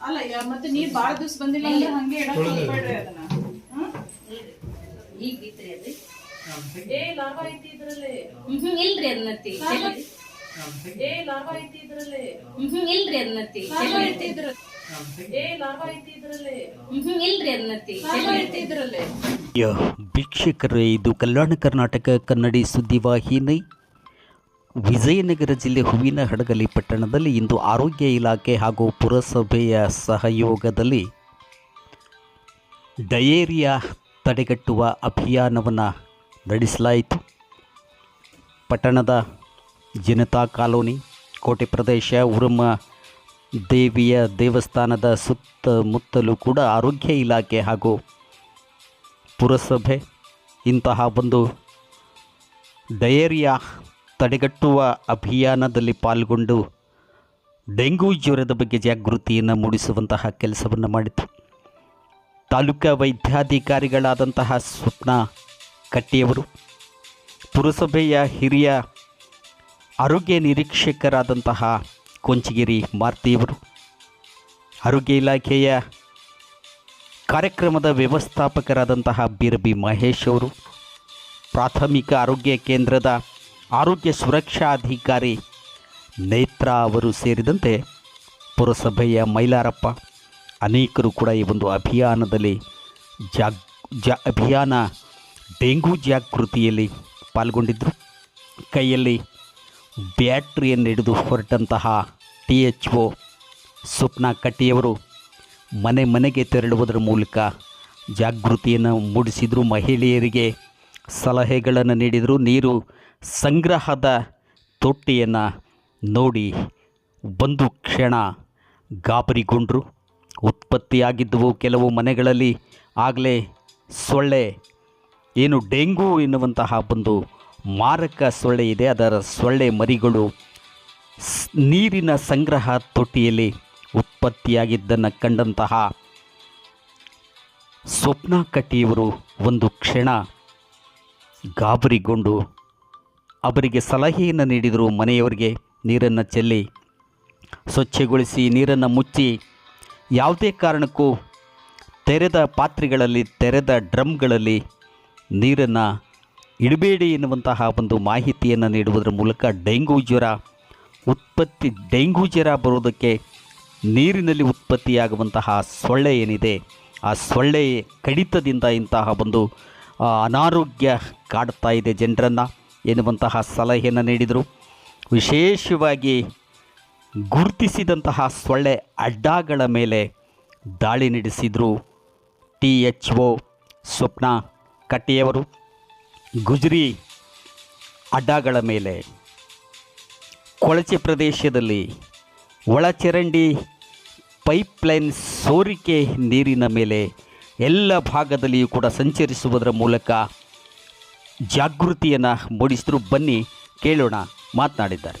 ಅಲ್ಲ ಯಾ- ಮತ್ತೆ ನೀರ್ ಬಾಳ ದಿವ್ಸ ಬಂದಿಲ್ಲ ಅಂದ್ರೆ ಹಂಗೆ ಇಡಕ್ ಹೋಗ್ಬೇಡ್ರಿ ಅದನ್ನ. ಹ್ಮ್? ಈಗ ಇತ್ರಿ ಅದು ಏ ಲಾಭ ಐತಿ ಇದ್ರಲ್ಲಿ. ಹ್ಮ್ ಇಲ್ರಿ ಅದನ್ನತ್ತಿ ಏ ಲಾಭ ಐತಿ ಇದ್ರಲ್ಲಿ. ಹ್ಮ್ ಇಲ್ರಿ ಅದನ್ನತ್ತಿ ಲಾಭ ಐತಿ ಇದ್ರಲ್ಲಿ. ಏ ಲಾಭ ಐತಿ ಇದ್ರಲ್ಲಿ. ಹ್ಮ್ ಇಲ್ರಿ ಅದನ್ನತ್ತಿ ಲಾಭ ಐತಿ ಇದ್ರಲ್ಲಿ. ಯ ವೀಕ್ಷಕರೇ ಇದು ಕಲ್ಯಾಣ ಕರ್ನಾಟಕ ಕನ್ನಡಿ ಸುದ್ದಿವಾಹಿನಿ. ವಿಜಯನಗರ ಜಿಲ್ಲೆ ಹೂವಿನ ಹಡಗಲಿ ಪಟ್ಟಣದಲ್ಲಿ ಇಂದು ಆರೋಗ್ಯ ಇಲಾಖೆ ಹಾಗೂ ಪುರಸಭೆಯ ಸಹಯೋಗದಲ್ಲಿ ಡಯೇರಿಯಾ ತಡೆಗಟ್ಟುವ ಅಭಿಯಾನವನ್ನು ನಡೆಸಲಾಯಿತು. ಪಟ್ಟಣದ ಜನತಾ ಕಾಲೋನಿ, ಕೋಟೆ ಪ್ರದೇಶ, ಉರುಮ ದೇವಿಯ ದೇವಸ್ಥಾನದ ಸುತ್ತಮುತ್ತಲೂ ಕೂಡ ಆರೋಗ್ಯ ಇಲಾಖೆ ಹಾಗೂ ಪುರಸಭೆ ಇಂತಹ ಒಂದು ಡಯೇರಿಯಾ ತಡೆಗಟ್ಟುವ ಅಭಿಯಾನದಲ್ಲಿ ಪಾಲ್ಗೊಂಡು ಡೆಂಗು ಜ್ವರದ ಬಗ್ಗೆ ಜಾಗೃತಿಯನ್ನು ಮೂಡಿಸುವಂತಹ ಕೆಲಸವನ್ನು ಮಾಡಿತು. ತಾಲೂಕಾ ವೈದ್ಯಾಧಿಕಾರಿಗಳಾದಂತಹ ಸ್ವಪ್ನ ಕಟ್ಟಿಯವರು, ಪುರಸಭೆಯ ಹಿರಿಯ ಆರೋಗ್ಯ ನಿರೀಕ್ಷಕರಾದಂತಹ ಕೊಂಚಗಿರಿ ಮಾರ್ತಿಯವರು, ಆರೋಗ್ಯ ಇಲಾಖೆಯ ಕಾರ್ಯಕ್ರಮದ ವ್ಯವಸ್ಥಾಪಕರಾದಂತಹ ಬಿರ್ಬಿ ಮಹೇಶ್ ಅವರು, ಪ್ರಾಥಮಿಕ ಆರೋಗ್ಯ ಕೇಂದ್ರದ ಆರೋಗ್ಯ ಸುರಕ್ಷಾಧಿಕಾರಿ ನೇತ್ರಾ ಅವರು ಸೇರಿದಂತೆ ಪುರಸಭೆಯ ಮೈಲಾರಪ್ಪ, ಅನೇಕರು ಕೂಡ ಈ ಒಂದು ಅಭಿಯಾನದಲ್ಲಿ ಜಾಗ್, ಜಾ, ಅಭಿಯಾನ ಡೆಂಗು ಜಾಗೃತಿಯಲ್ಲಿ ಪಾಲ್ಗೊಂಡಿದ್ದರು ಕೈಯಲ್ಲಿ ಬ್ಯಾಟ್ರಿಯನ್ನು ಹಿಡಿದು ಹೊರಟಂತಹ ಟಿ ಎಚ್ ಒ ಸ್ವಪ್ನ ಕಟ್ಟಿಯವರು ಮನೆ ಮನೆಗೆ ತೆರಳುವುದರ ಮೂಲಕ ಜಾಗೃತಿಯನ್ನು ಮೂಡಿಸಿದರು. ಮಹಿಳೆಯರಿಗೆ ಸಲಹೆಗಳನ್ನು ನೀಡಿದರು. ನೀರು ಸಂಗ್ರಹದ ತೊಟ್ಟಿಯನ್ನು ನೋಡಿ ಒಂದು ಕ್ಷಣ ಗಾಬರಿಗೊಂಡರು. ಉತ್ಪತ್ತಿಯಾಗಿದ್ದವು ಕೆಲವು ಮನೆಗಳಲ್ಲಿ. ಆಗಲೇ ಸೊಳ್ಳೆ, ಏನು ಡೆಂಗು ಎನ್ನುವಂತಹ ಒಂದು ಮಾರಕ ಸೊಳ್ಳೆ ಇದೆ. ಅದರ ಸೊಳ್ಳೆ ಮರಿಗಳು ನೀರಿನ ಸಂಗ್ರಹ ತೊಟ್ಟಿಯಲ್ಲಿ ಉತ್ಪತ್ತಿಯಾಗಿದ್ದನ್ನು ಕಂಡಂತಹ ಸ್ವಪ್ನ ಕಟ್ಟಿಯವರು ಒಂದು ಕ್ಷಣ ಗಾಬರಿಗೊಂಡು ಅವರಿಗೆ ಸಲಹೆಯನ್ನು ನೀಡಿದರು. ಮನೆಯವರಿಗೆ ನೀರನ್ನು ಚೆಲ್ಲಿ, ಸ್ವಚ್ಛಗೊಳಿಸಿ, ನೀರನ್ನು ಮುಚ್ಚಿ, ಯಾವುದೇ ಕಾರಣಕ್ಕೂ ತೆರೆದ ಪಾತ್ರೆಗಳಲ್ಲಿ, ತೆರೆದ ಡ್ರಮ್ಗಳಲ್ಲಿ ನೀರನ್ನು ಇಡಬೇಡಿ ಎನ್ನುವಂತಹ ಒಂದು ಮಾಹಿತಿಯನ್ನು ನೀಡುವುದರ ಮೂಲಕ ಡೆಂಗು ಜ್ವರ, ಉತ್ಪತ್ತಿ, ಡೆಂಗು ಜ್ವರ ಬರುವುದಕ್ಕೆ ನೀರಿನಲ್ಲಿ ಉತ್ಪತ್ತಿಯಾಗುವಂತಹ ಸೊಳ್ಳೆ ಏನಿದೆ, ಆ ಸೊಳ್ಳೆ ಕಡಿತದಿಂದ ಇಂತಹ ಒಂದು ಅನಾರೋಗ್ಯ ಕಾಡ್ತಾ ಇದೆ ಜನರನ್ನು. ಎನ್ನುವಂತಹ ಸಲಹೆಯನ್ನು ನೀಡಿದರು. ವಿಶೇಷವಾಗಿ ಗುರುತಿಸಿದಂತಹ ಸೊಳ್ಳೆ ಅಡ್ಡಗಳ ಮೇಲೆ ದಾಳಿ ನಡೆಸಿದರು ಟಿ ಎಚ್ ಒ ಸ್ವಪ್ನ ಕಟ್ಟಿಯವರು. ಗುಜರಿ ಅಡ್ಡಗಳ ಮೇಲೆ ಕೊಳಚೆ ಪ್ರದೇಶದಲ್ಲಿ ಒಳಚರಂಡಿ ಪೈಪ್ಲೈನ್ ಸೋರಿಕೆ ನೀರಿನ ಮೇಲೆ ಎಲ್ಲ ಭಾಗದಲ್ಲಿಯೂ ಕೂಡ ಸಂಚರಿಸುವುದರ ಮೂಲಕ ಜಾಗೃತಿಯನ್ನು ಮೂಡಿಸಿದ್ರು ಬನ್ನಿ ಕೇಳೋಣ ಮಾತನಾಡಿದ್ದಾರೆ.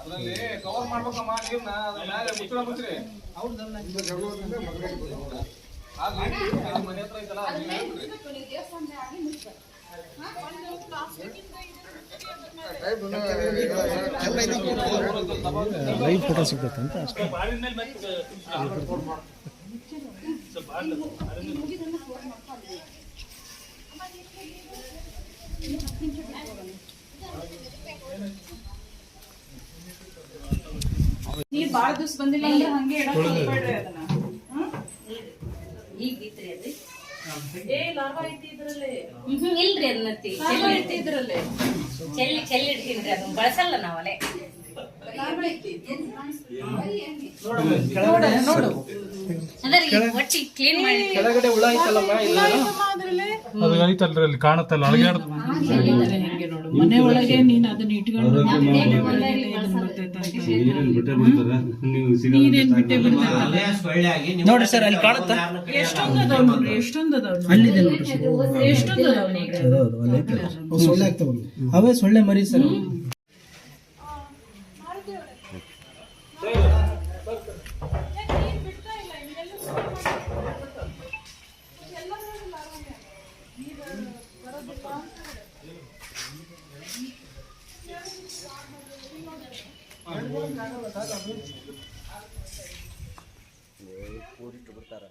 ಅದ್ರಲ್ಲಿ ಕವರ್ ಮಾಡ್ಬೇಕಮ್ಮ ನೀರ್ನ. ಅದ್ರ ಮ್ಯಾಲೆ ಮುಚ್ಚಳ ಮುಚ್ಚ್ರಿ. ಆಗ್ಲಿ, ಇದು ಮನೆ ಹತ್ರ ಐತಲ್ಲ. ಲೈವ್ ಫೋಟೋ ಸಿಗ್ತೈತೆ ಅಂತ ಅಷ್ಟೇ. ನೀರ್ ಬಾಳ ದಿವ್ಸ ಬಂದಿಲ್ಲ ಅಂದ್ರೆ ಹಂಗೆ ಇಡಕ್ ಹೋಗ್ಬೇಡ್ರಿ ಅದನ್ನ. ಹ್ಮ್? ಈಗ ಐತ್ರಿ ಅದು? ಏ ಲಾರ್ವಾ ಐತಿ ಇದ್ರಲ್ಲಿ. ಇಲ್ರಿ ಅದನ್ನ ಚೆಲ್ಲಿ ಚೆಲ್ಲಿ ಇಡ್ತೀನಿ ಅದನ್ನ. ಬಳಸಲ್ಲ ನಾವಲ್ಲೇ. ಕೆಳಗಡೆ ಹುಳ ಐತಲ್ಲಮ್ಮ ಇಲ್ಲ ಅದ್ರಲ್ಲಿ ಅದು ಐತಲ್ರಿ ಅಲ್ಲಿ ಕಾಣತ್ತಲ್ಲ ಮನೆ ಒಳಗೆ ನೀನ್ ಅದನ್ನ ಇಟ್ಕೊಂಡು ನೀರೇನ್ ಬಿಟ್ಟೆ ಬಿಡ್ತಾರೆ ನೋಡ್ರಿ ಸರ್ ಅಲ್ಲಿ ಕಾಣುತ್ತ? ಎಷ್ಟೊಂದು ಅದಾವ್ ನೋಡ್ರಿ ಎಷ್ಟೊಂದು ಅದಾವ್ ನೋಡ್ರಿ. ಅಲ್ಲಿದೆ ನೋಡ್ರಿ ಸರ್. ಎಷ್ಟೊಂದು ಅದಾವ್ ನೋಡ್ರಿ ಹೌದು ಅಲ್ಲಿ ಐತೆ. ಅವು ಸೊಳ್ಳೆ ಆಗ್ತಾವಲ್ಲ ಅವೇ ಸೊಳ್ಳೆ ಮರಿ ಸರ್. ಬಿಡ್ತಾರೆ